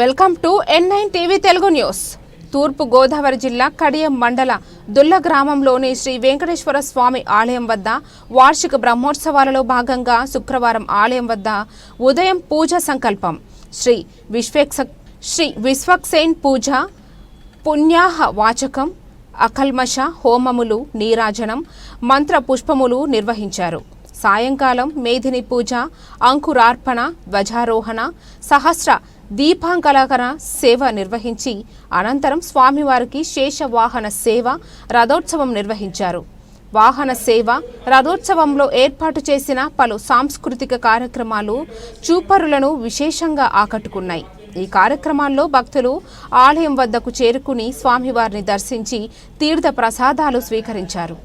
Welcome to N nine TV Telugu news. తూర్పు గోదావరి జిల్లా కడియం మండల దుల్ల గ్రామంలోని శ్రీ వెంకటేశ్వర స్వామి ఆలయం వద్ద వార్షిక బ్రహ్మోత్సవాలలో భాగంగా శుక్రవారం ఆలయం వద్ద ఉదయం పూజ సంకల్పం. శ్రీ విశ్వేక్ష శ్రీ విశ్వక్సేన్ పూజ పుణ్యాహ వాచకం అకల్మష హోమములు నీరాజనం మంత్ర పుష్పములు నిర్వహించారు. సాయంకాలం మేధిని పూజ అంకురార్పణ ధ్వజారోహణ సహస్ర దీపాంకలకర సేవ నిర్వహించి అనంతరం స్వామివారికి శేషవాహన సేవ రథోత్సవం నిర్వహించారు. వాహన సేవ రథోత్సవంలో ఏర్పాటు చేసిన పలు సాంస్కృతిక కార్యక్రమాలు చూపరులను విశేషంగా ఆకట్టుకున్నాయి. ఈ కార్యక్రమాల్లో భక్తులు ఆలయం వద్దకు చేరుకుని స్వామివారిని దర్శించి తీర్థ ప్రసాదాలు స్వీకరించారు.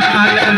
Al